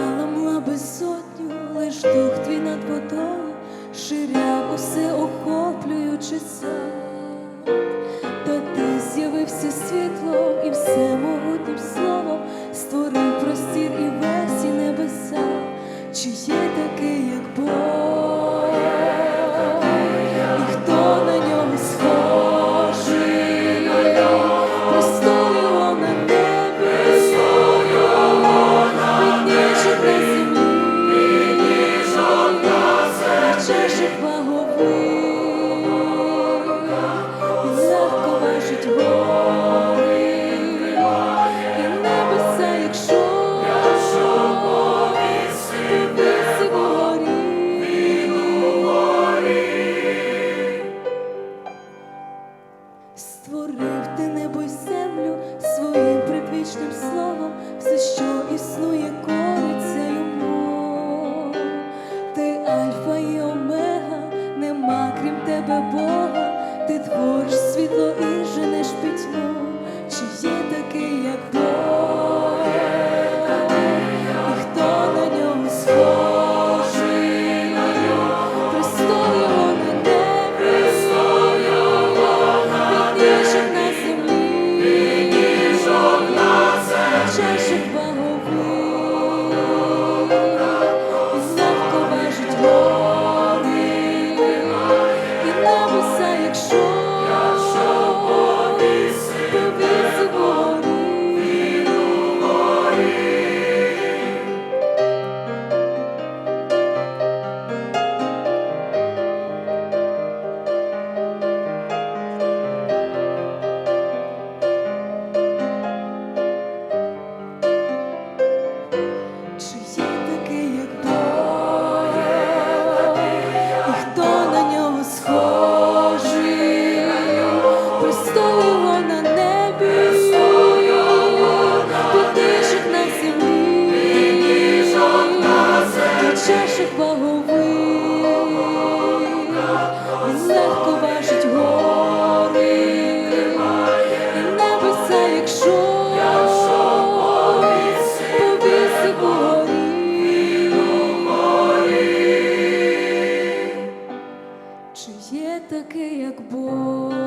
ламла безсотню, лиш дух твій над водою, ширя усе охоплюючи сам, та ти з'явився світло і все могутнім словом, створив простір і весь і небеса, чи є таке, як Бог. ще жива. Oh.